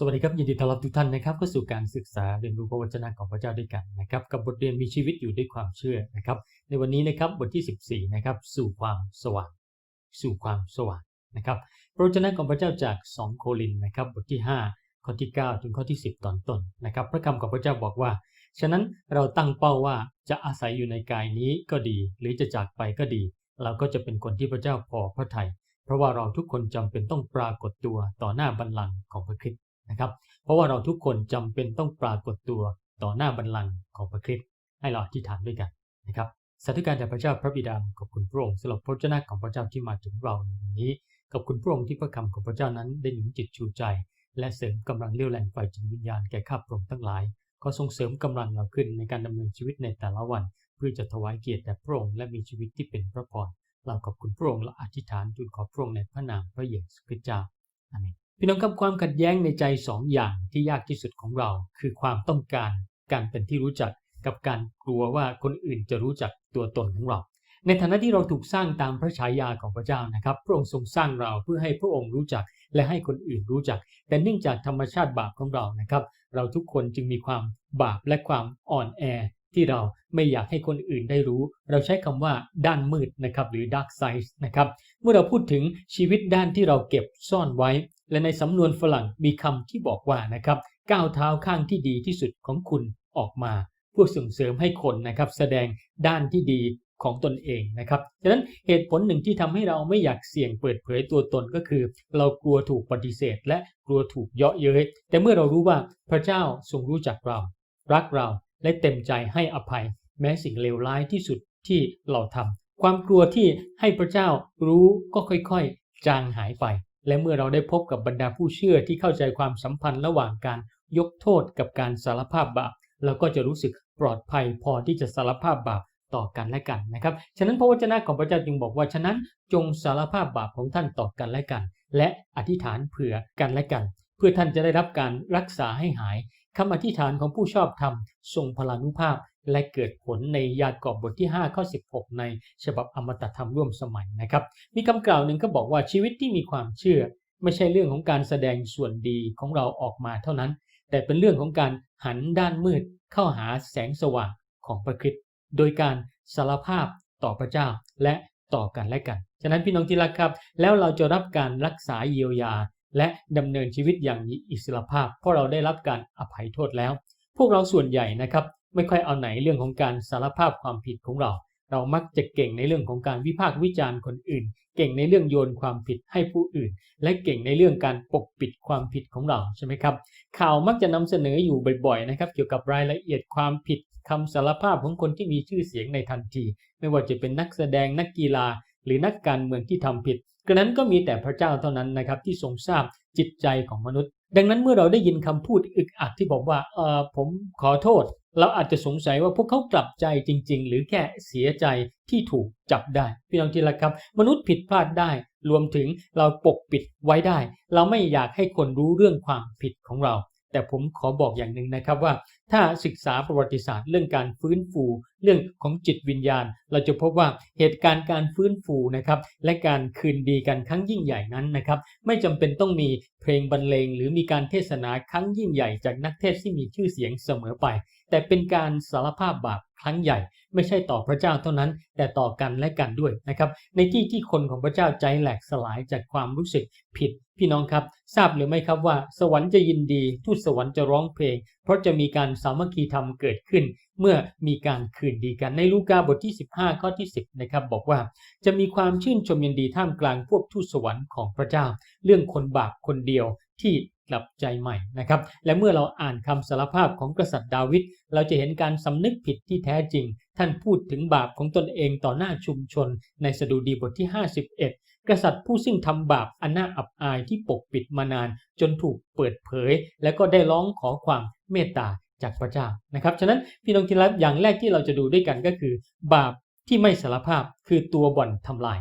สวัสดีครับยินดีต้อนรับทุกท่านนะครับเข้าสู่การศึกษาเรียนรู้พระวจนะของพระเจ้าด้วยกันนะครับกับบทเรียนมีชีวิตอยู่ด้วยความเชื่อนะครับในวันนี้นะครับบทที่ 14นะครับสู่ความสว่าง สู่ความสว่างนะครับพระวจนะของพระเจ้าจาก 2 โครินนะครับบทที่ 5 ข้อที่ 9 ถึงข้อที่ 10 ตอนต้นนะครับพระคำของพระเจ้าบอกว่า ฉะนั้นเราตั้งเป้าว่าจะอาศัยอยู่ในกายนี้ก็ดี หรือจะจากไปก็ดี เราก็จะเป็นคนที่พระเจ้าพอพระทัยเพราะว่าเราทุกคนจำเป็นต้องปรากฏตัวต่อหน้าบัลลังก์ของพระคริสต์ นะครับ เพราะว่าเราทุกคนจำเป็นต้องปรากฏตัวต่อหน้าบัลลังก์ของพระคริสต์ให้เราอธิษฐานด้วยกันนะครับสาธุการแด่พระเจ้าพระบิดาขอบคุณพระองค์สำหรับพระเจ้าของพระเจ้าที่มาถึงเราในวันนี้ขอบคุณพระองค์ที่พระคำของพระเจ้านั้นได้หนุนจิตชูใจ และเสริมกำลังเลี้ยวแรงไฟจิตวิญญาณแก่ข้าพระองค์ทั้งหลายขอทรงเสริมกำลังเราขึ้นในการดำเนินชีวิตในแต่ละวัน เพื่อจะถวายเกียรติแด่พระองค์และมีชีวิตที่เป็นพระพรเราขอบคุณพระองค์และอธิษฐานทูลขอพระองค์ในพระนามพระเยซูคริสต์เจ้าอาเมน พี่น้องครับความขัดแย้งในใจสองอย่างที่ยากที่สุดของเรา คือความต้องการการเป็นที่รู้จักกับการกลัวว่าคนอื่นจะรู้จักตัวตนของเรา ในฐานะที่เราถูกสร้างตามพระฉายาของพระเจ้านะครับ พระองค์ทรงสร้างเราเพื่อให้พระองค์รู้จักและให้คนอื่นรู้จัก แต่เนื่องจากธรรมชาติบาปของเรานะครับ เราทุกคนจึงมีความบาปและความอ่อนแอที่เราไม่อยากให้คนอื่นได้รู้ เราใช้คำว่าด้านมืดนะครับหรือ dark side นะครับ เมื่อเราพูดถึงชีวิตด้านที่เราเก็บซ่อนไว้ และในสำนวนฝรั่งมีคำที่บอกว่านะครับก้าวเท้าข้างที่ดีที่สุดของคุณออกมาเพื่อส่งเสริมให้คนนะครับแสดงด้านที่ดีของตนเองนะครับ ฉะนั้นเหตุผลหนึ่งที่ทำให้เราไม่อยากเสี่ยงเปิดเผยตัวตนก็คือ เรากลัวถูกปฏิเสธ และกลัวถูกเยาะเย้ย แต่เมื่อเรารู้ว่าพระเจ้าทรงรู้จักเรา รักเราและเต็มใจให้อภัย แม้สิ่งเลวร้ายที่สุดที่เราทำความกลัวที่ให้พระเจ้ารู้ก็ค่อยๆ จางหายไป และเมื่อเราได้พบกับบรรดาผู้เชื่อที่เข้าใจความสัมพันธ์ระหว่างการยกโทษกับการสารภาพบาปเราก็จะรู้สึกปลอดภัยพอที่จะสารภาพบาปต่อกันและกันนะครับ ฉะนั้นพระวจนะของพระเจ้าจึงบอกว่า ฉะนั้นจงสารภาพบาปของท่านต่อกันและกัน และอธิษฐานเผื่อกันและกัน เพื่อท่านจะได้รับการรักษาให้หายคำอธิษฐานของผู้ชอบธรรมทรงพลานุภาพ และเกิดผลในยากอบบทที่ 5 ข้อ 16 ในฉบับอมตะธรรมร่วมสมัยนะครับ มีคำกล่าวหนึ่งก็บอกว่าชีวิตที่มีความเชื่อ ไม่ใช่เรื่องของการแสดงส่วนดีของเราออกมาเท่านั้น แต่เป็นเรื่องของการหันด้านมืดเข้าหาแสงสว่างของพระคริสต์โดยการสารภาพต่อพระเจ้าและต่อกันและกัน ฉะนั้นพี่น้องที่รักครับ แล้วเราจะรับการรักษาเยียวยา และดำเนินชีวิตอย่างมีอิสรภาพ เพราะเราได้รับการอภัยโทษแล้ว พวกเราส่วนใหญ่นะครับ ไม่ค่อยเอาไหนเรื่องของการสารภาพความผิดของเรา เรามักจะเก่งในเรื่องของการวิพากษ์วิจารณ์คนอื่น เก่งในเรื่องโยนความผิดให้ผู้อื่น และเก่งในเรื่องการปกปิดความผิดของเราใช่ไหมครับ ข่าวมักจะนำเสนออยู่บ่อยๆนะครับ เกี่ยวกับรายละเอียดความผิดคำสารภาพของคนที่มีชื่อเสียงในทันที ไม่ว่าจะเป็นนักแสดงนักกีฬา หรือนักการเมืองที่ทำผิดกระนั้นก็มีแต่พระเจ้าเท่านั้นนะครับที่ทรงทราบจิตใจของมนุษย์ ดังนั้นเมื่อเราได้ยินคำพูดอึกอักที่บอกว่าเออผมขอโทษเราอาจจะสงสัยว่าพวกเขากลับใจจริง ๆ หรือแค่เสียใจที่ถูกจับได้ พี่น้องที่รักครับ มนุษย์ผิดพลาดได้ รวมถึงเราปกปิดไว้ได้ เราไม่อยากให้คนรู้เรื่องความผิดของเรา แต่ผมขอบอกอย่างหนึ่งนะครับว่า ถ้าศึกษาประวัติศาสตร์เรื่องการฟื้นฟู เรื่องของจิตวิญญาณ เราจะพบว่าเหตุการณ์การฟื้นฟูนะครับและการคืนดีกันครั้งยิ่งใหญ่นั้นนะครับไม่จำเป็นต้องมีเพลงบรรเลง หรือมีการเทศนาครั้งยิ่งใหญ่จากนักเทศที่มีชื่อเสียงเสมอไป แต่เป็นการสารภาพบาปครั้งใหญ่ ไม่ใช่ต่อพระเจ้าเท่านั้น แต่ต่อกันและกันด้วยนะครับในที่ที่คนของพระเจ้าใจแหลกสลายจากความรู้สึกผิด พี่น้องครับ ทราบหรือไม่ครับว่า สวรรค์จะยินดีทูตสวรรค์จะร้องเพลง เพราะจะมีการสามัคคีธรรมเกิดขึ้น เมื่อมีการคืนดีกันในลูกาบทที่ 15 ข้อที่ 10นะครับบอกว่าจะมีความชื่นชมยินดีท่ามกลางพวกทูตสวรรค์ของพระเจ้า เรื่องคนบาปคนเดียวที่ กลับใจใหม่นะครับ และเมื่อเราอ่านคำสารภาพของกษัตริย์ดาวิดเราจะเห็นการสำนึกผิดที่แท้จริง ท่านพูดถึงบาปของตนเองต่อหน้าชุมชน ในสดุดีบทที่ 51 กษัตริย์ผู้ซึ่งทำบาปอันน่าอับอายที่ปกปิดมานาน จนถูกเปิดเผย และก็ได้ร้องขอความเมตตาจากพระเจ้านะครับฉะนั้นพี่น้องที่รักอย่างแรกที่เราจะดูด้วยกันก็คือ บาปที่ไม่สารภาพคือตัวบ่อนทำลาย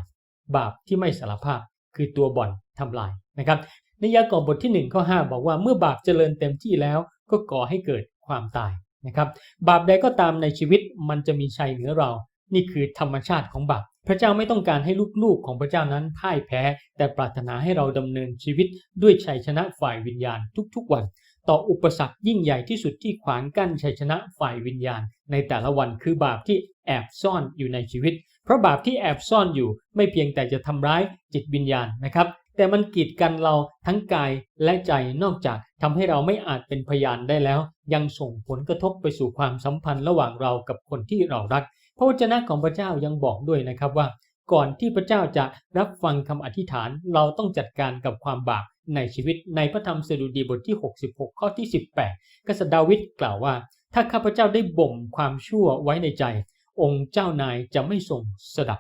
บาปที่ไม่สารภาพคือตัวบ่อนทำลายนะครับ ในยากอบบทที่1ข้อ5บอกว่าเมื่อบาปเจริญเต็มที่แล้วก็ก่อให้เกิดความตายนะครับบาปใดก็ตามในชีวิตมันจะมีชัยเหนือเรา นี่คือธรรมชาติของบาปพระเจ้าไม่ต้องการให้ลูกๆของพระเจ้านั้นพ่ายแพ้ แต่ปรารถนาให้เราดำเนินชีวิตด้วยชัยชนะฝ่ายวิญญาณทุกๆวัน ต่ออุปสรรคยิ่งใหญ่ที่สุดที่ขวางกั้นชัยชนะฝ่ายวิญญาณ ในแต่ละวันคือบาปที่แอบซ่อนอยู่ในชีวิต เพราะบาปที่แอบซ่อนอยู่ไม่เพียงแต่จะทำร้ายจิตวิญญาณนะครับ แต่มันกีดกันเราทั้งกายและใจนอกจากทำให้เราไม่อาจเป็นพยานได้แล้ว ยังส่งผลกระทบไปสู่ความสัมพันธ์ระหว่างเรากับคนที่เรารัก พระวจนะของพระเจ้ายังบอกด้วยนะครับว่า ก่อนที่พระเจ้าจะรับฟังคำอธิษฐาน เราต้องจัดการกับความบาปในชีวิตในพระธรรมสดุดีบทที่ 66 ข้อที่ 18 กษัตริย์ดาวิดกล่าวว่า ถ้าข้าพเจ้าได้บ่มความชั่วไว้ในใจ องค์เจ้านายจะไม่ทรงสดับ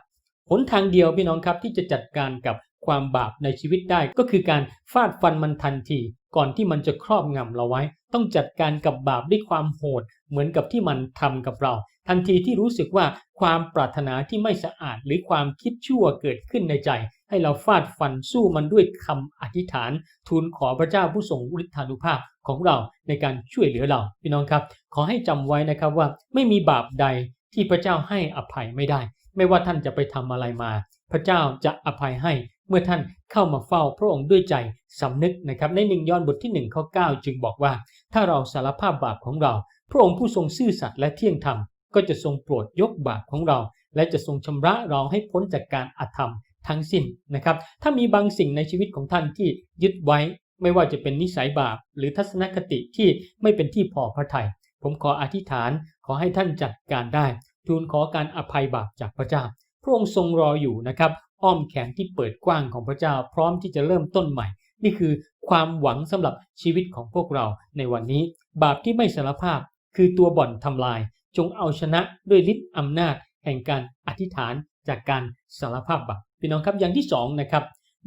หนทางเดียวพี่น้องครับที่จะจัดการกับ ความบาปในชีวิตได้ก็คือการฟาดฟันมันทันทีก่อนที่มันจะครอบงำเราไว้ ต้องจัดการกับบาปด้วยความโหด เหมือนกับที่มันทำกับเรา ทันทีที่รู้สึกว่าความปรารถนาที่ไม่สะอาดหรือความคิดชั่วเกิดขึ้นในใจ ให้เราฟาดฟันสู้มันด้วยคำอธิษฐาน ทูลขอพระเจ้าผู้ทรงฤทธานุภาพของเราในการช่วยเหลือเราพี่น้องครับ ขอให้จำไว้นะครับว่าไม่มีบาปใดที่พระเจ้าให้อภัยไม่ได้ ไม่ว่าท่านจะไปทำอะไรมา พระเจ้าจะอภัยให้ เมื่อท่านเข้ามาเฝ้าพระองค์ด้วยใจสำนึกนะครับ ในหนึ่งยอนบทที่ 1 ข้อ 9 จึงบอกว่า ถ้าเราสารภาพบาปของเรา พระองค์ผู้ทรงซื่อสัตย์และเที่ยงธรรม ก็จะทรงโปรดยกบาปของเรา และจะทรงชำระเราให้พ้นจากการอาธรรมทั้งสิ้นนะครับ ถ้ามีบางสิ่งในชีวิตของท่านที่ยึดไว้ ไม่ว่าจะเป็นนิสัยบาป หรือทัศนคติที่ไม่เป็นที่พอพระทยัยผมขออธิษฐานขอให้ท่านจัดการได้ ทูลขอการอภัยบาปจากพระเจ้า พระองค์ทรงรออยู่นะครับ อ้อมแขนที่เปิดกว้างของพระเจ้าพร้อมที่จะเริ่มต้นใหม่ นี่คือความหวังสำหรับชีวิตของพวกเราในวันนี้ บาปที่ไม่สารภาพคือตัวบ่อนทำลาย จงเอาชนะด้วยฤทธิ์อำนาจ แห่งการอธิษฐานจากการสารภาพบาปพี่น้องครับอย่างที่สองนะครับ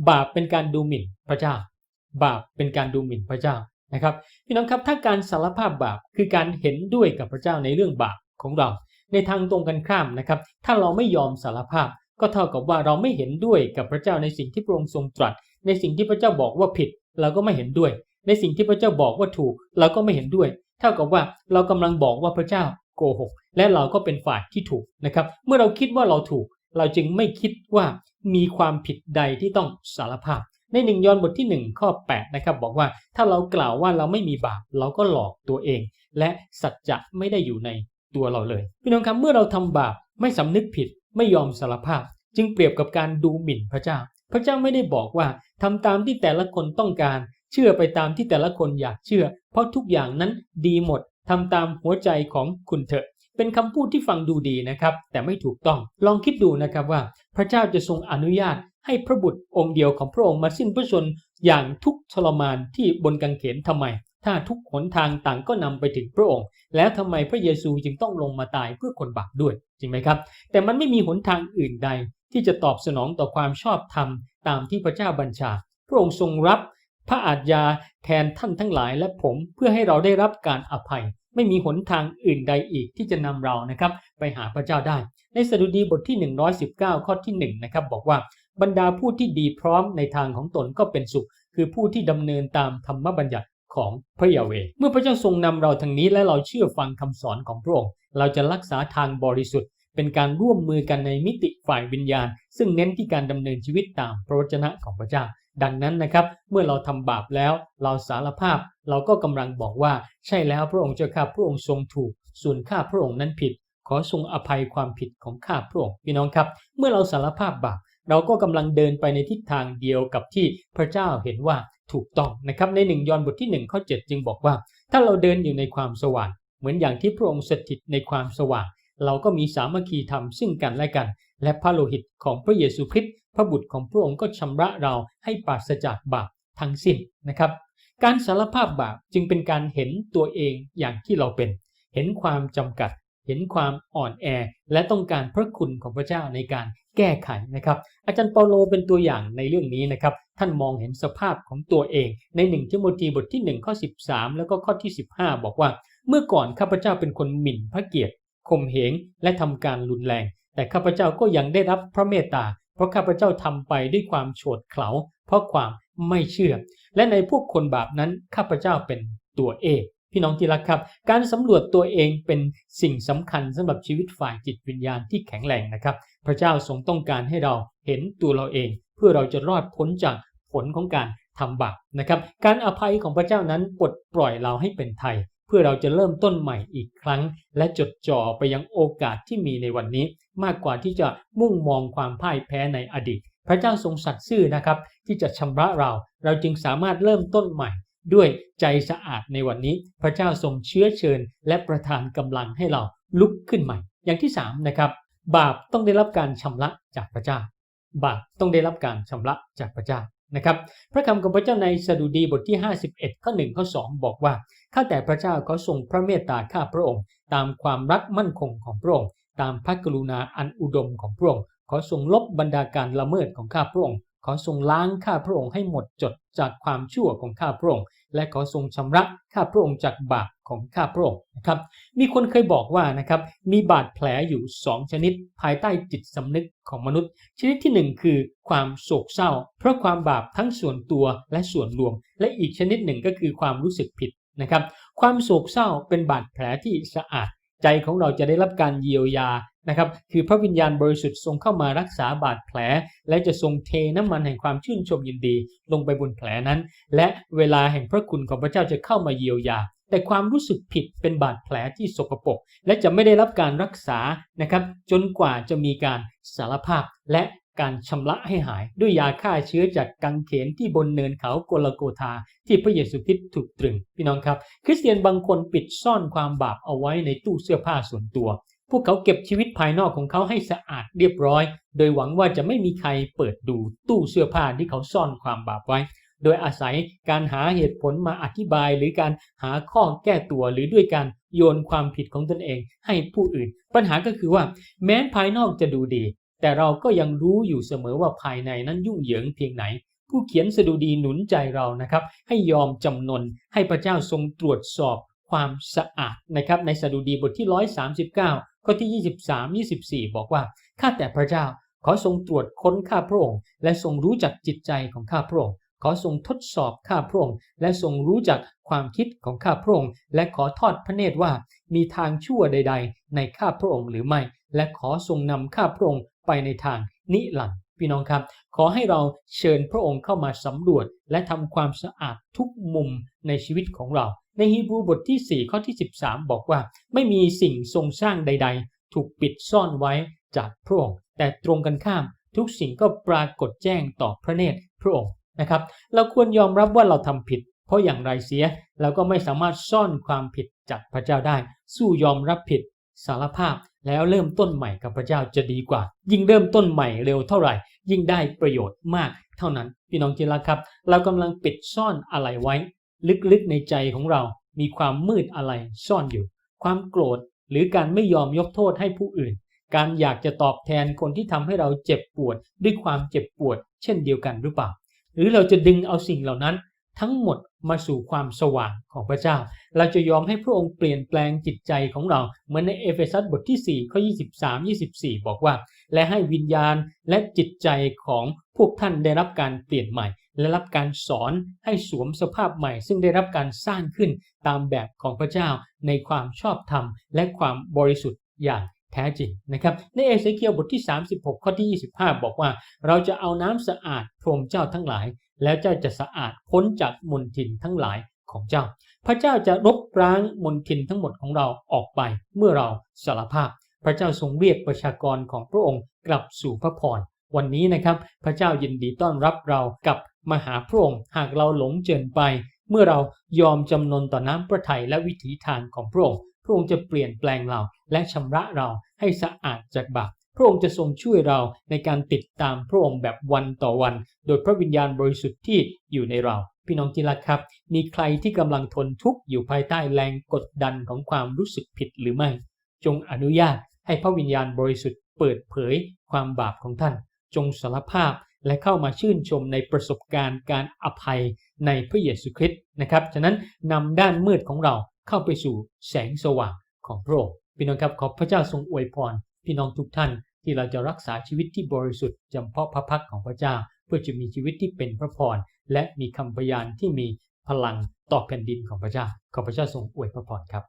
บาปเป็นการดูหมิ่นพระเจ้า บาปเป็นการดูหมิ่นพระเจ้านะครับพี่น้องครับถ้าการสารภาพบาปคือการเห็นด้วยกับพระเจ้าในเรื่องบาปของเรา ในทางตรงกันข้ามนะครับ ถ้าเราไม่ยอมสารภาพ ก็เท่ากับว่าเราไม่เห็นด้วยกับพระเจ้าในสิ่งที่พระองค์ทรงตรัส ในสิ่งที่พระเจ้าบอกว่าผิด เราก็ไม่เห็นด้วย ในสิ่งที่พระเจ้าบอกว่าถูก เราก็ไม่เห็นด้วย เท่ากับว่าเรากำลังบอกว่าพระเจ้าโกหก และเราก็เป็นฝ่ายที่ถูกนะครับ เมื่อเราคิดว่าเราถูก เราจึงไม่คิดว่ามีความผิดใดที่ต้องสารภาพ ในหนึ่งยอห์นบทที่ 1 ข้อ 8 นะครับ บอกว่าถ้าเรากล่าวว่าเราไม่มีบาปเราก็หลอกตัวเอง และสัจจะไม่ได้อยู่ในตัวเราเลยพี่น้องครับเมื่อเราทำบาปไม่สำนึกผิด ไม่ยอมสารภาพ จึงเปรียบกับการดูหมิ่นพระเจ้า พระเจ้าไม่ได้บอกว่าทำตามที่แต่ละคนต้องการ เชื่อไปตามที่แต่ละคนอยากเชื่อ เพราะทุกอย่างนั้นดีหมดทำตามหัวใจของคุณเถอะ เป็นคำพูดที่ฟังดูดีนะครับ แต่ไม่ถูกต้องลองคิดดูนะครับว่า พระเจ้าจะทรงอนุญาตให้พระบุตรองค์เดียวของพระองค์มาสิ้นพระชนม์อย่างทุกข์ทรมานที่บนกังเขนทำไม ถ้าทุกหนทางต่างก็นำไปถึงพระองค์ แล้วทำไมพระเยซูจึงต้องลงมาตายเพื่อคนบาปด้วย จริงไหมครับ แต่มันไม่มีหนทางอื่นใด ที่จะตอบสนองต่อความชอบธรรมตามที่พระเจ้าบัญชา พระองค์ทรงรับพระอาญาแทนท่านทั้งหลายและผมเพื่อให้เราได้รับการอภัย ไม่มีหนทางอื่นใดอีกที่จะนำเรานะครับไปหาพระเจ้าได้ ในสดุดีบทที่ 119 ข้อที่1นะครับบอกว่าบรรดาผู้ที่ดีพร้อมในทางของตนก็เป็นสุข คือผู้ที่ดำเนินตามธรรมบัญญัติ ของพระยาเว เมื่อพระเจ้าทรงนำเราทางนี้และเราเชื่อฟังคำสอนของพระองค์ เราจะรักษาทางบริสุทธิ์ เป็นการร่วมมือกันในมิติฝ่ายวิญญาณ ซึ่งเน้นที่การดำเนินชีวิตตามพระวจนะของพระเจ้า ดังนั้นนะครับ เมื่อเราทำบาปแล้ว เราสารภาพ เราก็กำลังบอกว่า ใช่แล้วพระองค์เจ้าข้าพระองค์ทรงถูก ส่วนข้าพระองค์นั้นผิด ขอทรงอภัยความผิดของข้าพระองค์พี่น้องครับ เมื่อเราสารภาพบาป เราก็กำลังเดินไปในทิศทางเดียวกับที่พระเจ้าเห็นว่าถูกต้องนะครับในหนึ่งยอห์นบทที่1ข้อ7จึงบอกว่า ถ้าเราเดินอยู่ในความสว่าง เหมือนอย่างที่พระองค์สถิตในความสว่าง เราก็มีสามัคคีธรรมซึ่งกันและกัน และพระโลหิตของพระเยซูคริสต์พระบุตรของพระองค์ก็ชำระเราให้ปราศจากบาปทั้งสิ้นนะครับ การสารภาพบาปจึงเป็นการเห็นตัวเองอย่างที่เราเป็น เห็นความจำกัด เห็นความอ่อนแอ และต้องการพระคุณของพระเจ้าในการแก้ไขนะครับ อาจารย์เปาโลเป็นตัวอย่างในเรื่องนี้นะครับ ท่านมองเห็นสภาพของตัวเอง ใน1ทิโมธีบทที่ 1 ข้อ 13 แล้วก็ข้อที่ 15 บอกว่า เมื่อก่อนข้าพเจ้าเป็นคนหมิ่นพระเกียรติข่มเหงและทำการรุนแรง แต่ข้าพเจ้าก็ยังได้รับพระเมตตา เพราะข้าพเจ้าทำไปด้วยความโฉดเขลาเพราะความไม่เชื่อ และในพวกคนบาปนั้นข้าพเจ้าเป็นตัวเอก พี่น้องที่รักครับ การสำรวจตัวเองเป็นสิ่งสำคัญสำหรับชีวิตฝ่ายจิตวิญญาณที่แข็งแรงนะครับ พระเจ้าทรงต้องการให้เราเห็นตัวเราเอง เพื่อเราจะรอดพ้นจากผลของการทำบาปนะครับ การอภัยของพระเจ้านั้นปลดปล่อยเราให้เป็นไทย เพื่อเราจะเริ่มต้นใหม่อีกครั้ง และจดจ่อไปยังโอกาสที่มีในวันนี้ มากกว่าที่จะมุ่งมองความพ่ายแพ้ในอดีต พระเจ้าทรงสัตย์ซื่อนะครับที่จะชำระเรา เราจึงสามารถเริ่มต้นใหม่ ด้วยใจสะอาดในวันนี้ พระเจ้าทรงเชื้อเชิญ และประทานกำลังให้เราลุกขึ้นใหม่ อย่างที่3นะครับบาปต้องได้รับการชำระจากพระเจ้า บาปต้องได้รับการชำระจากพระเจ้านะครับ พระคำของพระเจ้าในสดุดีบทที่ 51 ข้อ1ข้อ2 บอกว่าข้าแต่พระเจ้าขอทรงพระเมตตาข้าพระองค์ ตามความรักมั่นคงของพระองค์ ตามพระกรุณาอันอุดมของพระองค์ขอทรงลบบรรดาการละเมิดของข้าพระองค์ ขอทรงล้างข้าพระองค์ให้หมดจดจากความชั่วของข้าพระองค์ และขอทรงชำระข้าพระองค์จากบาปของข้าพระองค์นะครับ มีคนเคยบอกว่านะครับมีบาดแผลอยู่2ชนิดภายใต้จิตสำนึกของมนุษย์ ชนิดที่1คือความโศกเศร้า เพราะความบาปทั้งส่วนตัวและส่วนรวม และอีกชนิดหนึ่งก็คือความรู้สึกผิดนะครับ ความโศกเศร้าเป็นบาดแผลที่สะอาด ใจของเราจะได้รับการเยียวยานะครับ คือพระวิญญาณบริสุทธิ์ทรงเข้ามารักษาบาดแผล และจะทรงเทน้ำมันแห่งความชื่นชมยินดี ลงไปบนแผลนั้น และเวลาแห่งพระคุณของพระเจ้าจะเข้ามาเยียวยา แต่ความรู้สึกผิดเป็นบาดแผลที่สกปรกและจะไม่ได้รับการรักษานะครับ จนกว่าจะมีการสารภาพและ การชำระให้หายด้วยยาฆ่าเชื้อจากกังเขนที่บนเนินเขาโกลโกธาที่พระเยซูคริสต์ถูกตรึงพี่น้องครับ คริสเตียนบางคนปิดซ่อนความบาปเอาไว้ในตู้เสื้อผ้าส่วนตัว พวกเขาเก็บชีวิตภายนอกของเขาให้สะอาดเรียบร้อย โดยหวังว่าจะไม่มีใครเปิดดูตู้เสื้อผ้าที่เขาซ่อนความบาปไว้ โดยอาศัยการหาเหตุผลมาอธิบายหรือการหาข้อแก้ตัวหรือด้วยการโยนความผิดของตนเองให้ผู้อื่น ปัญหาก็คือว่า แม้ภายนอกจะดูดี แต่เราก็ยังรู้อยู่เสมอว่าภายในนั้นยุ่งเหยิงเพียงไหน ผู้เขียนสดุดีหนุนใจเรานะครับ ให้ยอมจำนนให้พระเจ้าทรงตรวจสอบความสะอาดนะครับ ในสดุดีบทที่ 139 ข้อที่ 23 24 บอกว่าข้าแต่พระเจ้าขอทรงตรวจค้นข้าพระองค์และทรงรู้จักจิตใจของข้าพระองค์ขอทรงทดสอบข้าพระองค์และทรงรู้จักความคิดของข้าพระองค์และขอทอดพระเนตรว่า มีทางชั่วใด ๆ ในข้าพระองค์หรือไม่ และขอทรงนำข้าพระองค์ ไปในทางนิรันดร์พี่น้องครับ ขอให้เราเชิญพระองค์เข้ามาสำรวจ และทำความสะอาดทุกมุมในชีวิตของเรา ในฮีบรูบทที่ 4 ข้อที่ 13 บอกว่า ไม่มีสิ่งทรงสร้างใด ๆ ถูกปิดซ่อนไว้จากพระองค์ แต่ตรงกันข้าม ทุกสิ่งก็ปรากฏแจ้งต่อพระเนตรพระองค์นะครับ เราควรยอมรับว่าเราทำผิด เพราะอย่างไรเสียเราก็ไม่สามารถซ่อนความผิดจากพระเจ้าได้ สู้ยอมรับผิด สารภาพแล้วเริ่มต้นใหม่กับพระเจ้าจะดีกว่า ยิ่งเริ่มต้นใหม่เร็วเท่าไหร่ ยิ่งได้ประโยชน์มากเท่านั้น พี่น้องจิรักครับ เรากำลังปิดซ่อนอะไรไว้ ลึกๆในใจของเรา มีความมืดอะไรซ่อนอยู่ ความโกรธหรือการไม่ยอมยกโทษให้ผู้อื่น การอยากจะตอบแทนคนที่ทำให้เราเจ็บปวดด้วยความเจ็บปวด เช่นเดียวกันหรือเปล่า หรือเราจะดึงเอาสิ่งเหล่านั้น ทั้งหมดมาสู่ความสว่างของพระเจ้า เราจะยอมให้พระองค์เปลี่ยนแปลงจิตใจของเรา เหมือนในเอเฟซัสบทที่ 4 ข้อ 23 24 บอกว่า และให้วิญญาณและจิตใจของพวกท่านได้รับการเปลี่ยนใหม่ และรับการสอนให้สวมสภาพใหม่ ซึ่งได้รับการสร้างขึ้นตามแบบของพระเจ้าในความชอบธรรมและความบริสุทธิ์อย่าง แท้จริงนะครับ ในเอเสเคียลบทที่ 36 ข้อที่ 25 บอกว่า เราจะเอาน้ำสะอาดพรมเจ้าทั้งหลาย แล้วเจ้าจะสะอาดพ้นจากมลทินทั้งหลายของเจ้า พระเจ้าจะรบร้างมลทินทั้งหมดของเราออกไปเมื่อเราสารภาพ พระเจ้าทรงเรียกประชากรของพระองค์กลับสู่พระพรวันนี้นะครับ พระเจ้ายินดีต้อนรับเรากับมาหาพระองค์หากเราหลงเจินไป เมื่อเรายอมจำนนต่อน้ำพระทัยและวิถีทางของพระองค์ ระองค์จะเปลี่ยนแปลงเราและชำระเราให้สะอาดจากบาปพระองค์จะทรงช่วยเราในการติดตามพระองค์แบบวันต่อวัน โดยพระวิญญาณบริสุทธิ์ที่อยู่ในเรา พี่น้องที่รักครับ มีใครที่กำลังทนทุกข์อยู่ภายใต้แรงกดดันของความรู้สึกผิดหรือไม่ จงอนุญาตให้พระวิญญาณบริสุทธิ์เปิดเผยความบาปของท่าน จงสารภาพและเข้ามาชื่นชมในประสบการณ์การอภัยในพระเยซูคริสต์นะครับ ฉะนั้นนำด้านมืดของเรา เข้าไปสู่แสงสว่างของพระองค์พี่น้องครับขอพระเจ้าทรงอวยพรพี่น้องทุกท่านที่เราจะรักษาชีวิตที่บริสุทธิ์จำเพาะพระพักของพระเจ้า เพื่อจะมีชีวิตที่เป็นพระพรและมีคำพยานที่มีพลังต่อแผ่นดินของพระเจ้าขอพระเจ้าทรงอวยพระพรครับ